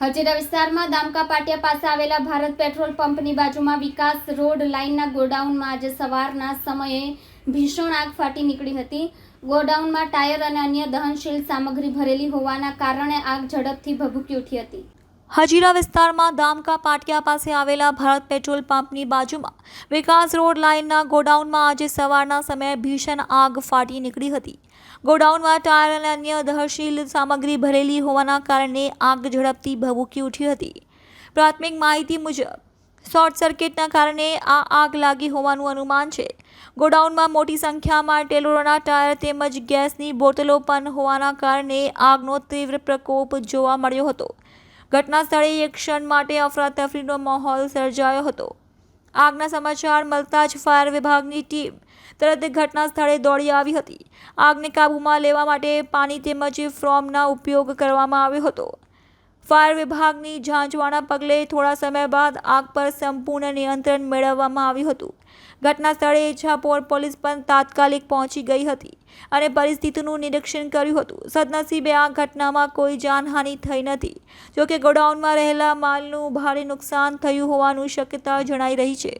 હજીરા વિસ્તારમાં દામકા પાટિયા પાસે આવેલા ભારત પેટ્રોલ પંપની બાજુમાં વિકાસ રોડ લાઇનના ગોડાઉનમાં આજે સવારના સમયે ભીષણ આગ ફાટી નીકળી હતી. ગોડાઉનમાં ટાયર અને અન્ય દહનશીલ સામગ્રી ભરેલી હોવાના કારણે આગ ઝડપથી ભભૂકી ઉઠી હતી. હજીરા વિસ્તારમાં દામકા પાટિયા પાસે આવેલા ભારત પેટ્રોલ પંપની બાજુમાં વિકાસ રોડ લાઇનના ગોડાઉનમાં આજે સવારના સમયે ભીષણ આગ ફાટી નીકળી હતી. ગોડાઉનમાં ટાયર અને અન્ય દહશીલ સામગ્રી ભરેલી હોવાના કારણે આગ ઝડપથી ભભૂકી ઉઠી હતી. પ્રાથમિક માહિતી મુજબ, શોર્ટ સર્કિટના કારણે આ આગ લાગી હોવાનું અનુમાન છે. ગોડાઉનમાં મોટી સંખ્યામાં ટેલરોના ટાયર તેમજ ગેસની બોટલો પણ હોવાના કારણે આગનો તીવ્ર પ્રકોપ જોવા મળ્યો હતો. ઘટના સ્થળે એક ક્ષણ માટે અફરાતફરીનો માહોલ સર્જાયો હતો. આગના સમાચાર મળતા જ ફાયર વિભાગની ટીમ તરત ઘટના સ્થળે દોડી આવી હતી. આગને કાબૂમાં લેવા માટે પાણી તેમજ ફ્રોમના ઉપયોગ કરવામાં આવ્યો હતો. ફાયર વિભાગની ઝાંઝવાના પગલે થોડા સમય બાદ આગ પર સંપૂર્ણ નિયંત્રણ મેળવવામાં આવ્યું હતું. ઘટના સ્થળે ઇચ્છાપોર પોલીસ પણ તાત્કાલિક પહોંચી ગઈ હતી અને પરિસ્થિતિનું નિરીક્ષણ કર્યું હતું. સદનસીબે આ ઘટનામાં કોઈ જાનહાનિ થઈ નથી. જોકે ગોડાઉનમાં રહેલા માલનું ભારે નુકસાન થયું હોવાનું શક્યતા જણાઈ રહી છે.